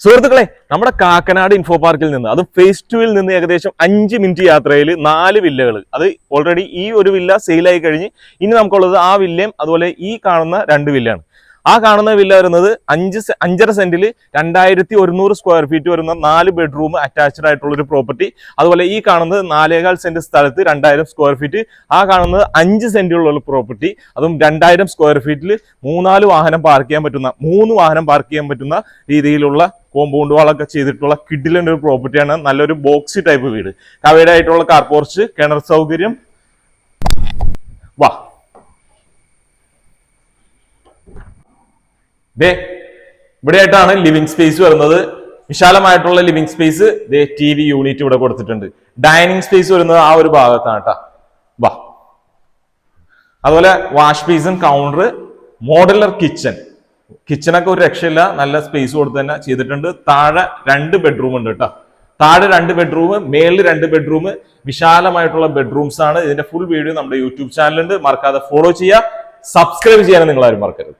സുഹൃത്തുക്കളെ നമ്മുടെ കാക്കനാട് ഇൻഫോ പാർക്കിൽ നിന്ന് അത് ഫേസ് ടുവിൽ നിന്ന് ഏകദേശം അഞ്ച് മിനിറ്റ് യാത്രയിൽ നാല് വില്ലകൾ അത് ഓൾറെഡി ഈ ഒരു വില്ല സെയിലായി കഴിഞ്ഞ് ഇനി നമുക്കുള്ളത് ആ വില്ലയും അതുപോലെ ഈ കാണുന്ന രണ്ട് വില്ലയാണ്. ആ കാണുന്ന വില്ല വരുന്നത് അഞ്ച് അഞ്ചര സെന്റിൽ രണ്ടായിരത്തി ഒരുന്നൂറ് സ്ക്വയർ ഫീറ്റ് വരുന്ന നാല് ബെഡ്റൂം അറ്റാച്ച്ഡ് ആയിട്ടുള്ള ഒരു പ്രോപ്പർട്ടി അതുപോലെ ഈ കാണുന്നത് നാലേകാൽ സെന്റ് സ്ഥലത്ത് രണ്ടായിരം സ്ക്വയർ ഫീറ്റ് ആ കാണുന്നത് അഞ്ച് സെന്റിലുള്ള പ്രോപ്പർട്ടി അതും രണ്ടായിരം സ്ക്വയർ ഫീറ്റിൽ മൂന്നാൽ വാഹനം പാർക്ക് ചെയ്യാൻ പറ്റുന്ന മൂന്ന് വാഹനം പാർക്ക് ചെയ്യാൻ പറ്റുന്ന രീതിയിലുള്ള കോമ്പൗണ്ട് വാളൊക്കെ ചെയ്തിട്ടുള്ള കിഡിലിന്റെ ഒരു പ്രോപ്പർട്ടിയാണ് നല്ലൊരു ബോക്സ് ടൈപ്പ് വീട്. കവേഡ് ആയിട്ടുള്ള കാർ പോർച്ച് കിണർ സൗകര്യം. വാ. ദേ ഇവിടെയായിട്ടാണ് ലിവിംഗ് സ്പേസ് വരുന്നത്. വിശാലമായിട്ടുള്ള ലിവിംഗ് സ്പേസ് ദേ ടി വി യൂണിറ്റ് ഇവിടെ കൊടുത്തിട്ടുണ്ട്. ഡൈനിങ് സ്പേസ് വരുന്നത് ആ ഒരു ഭാഗത്താണ് കേട്ടാ വാ. അതുപോലെ wash basin counter modular kitchen കിച്ചണൊക്കെ ഒരു രക്ഷയില്ല. നല്ല സ്പേസ് കൊടുത്ത് തന്നെ ചെയ്തിട്ടുണ്ട്. താഴെ രണ്ട് ബെഡ്റൂം ഉണ്ട് കേട്ടോ താഴെ രണ്ട് ബെഡ്റൂം മേളിൽ രണ്ട് ബെഡ്റൂം വിശാലമായിട്ടുള്ള ബെഡ്റൂംസ് ആണ്. ഇതിന്റെ ഫുൾ വീഡിയോ നമ്മുടെ യൂട്യൂബ് ചാനലുണ്ട് മറക്കാതെ ഫോളോ ചെയ്യുക. സബ്സ്ക്രൈബ് ചെയ്യാനും നിങ്ങൾ ആരും മറക്കരുത്.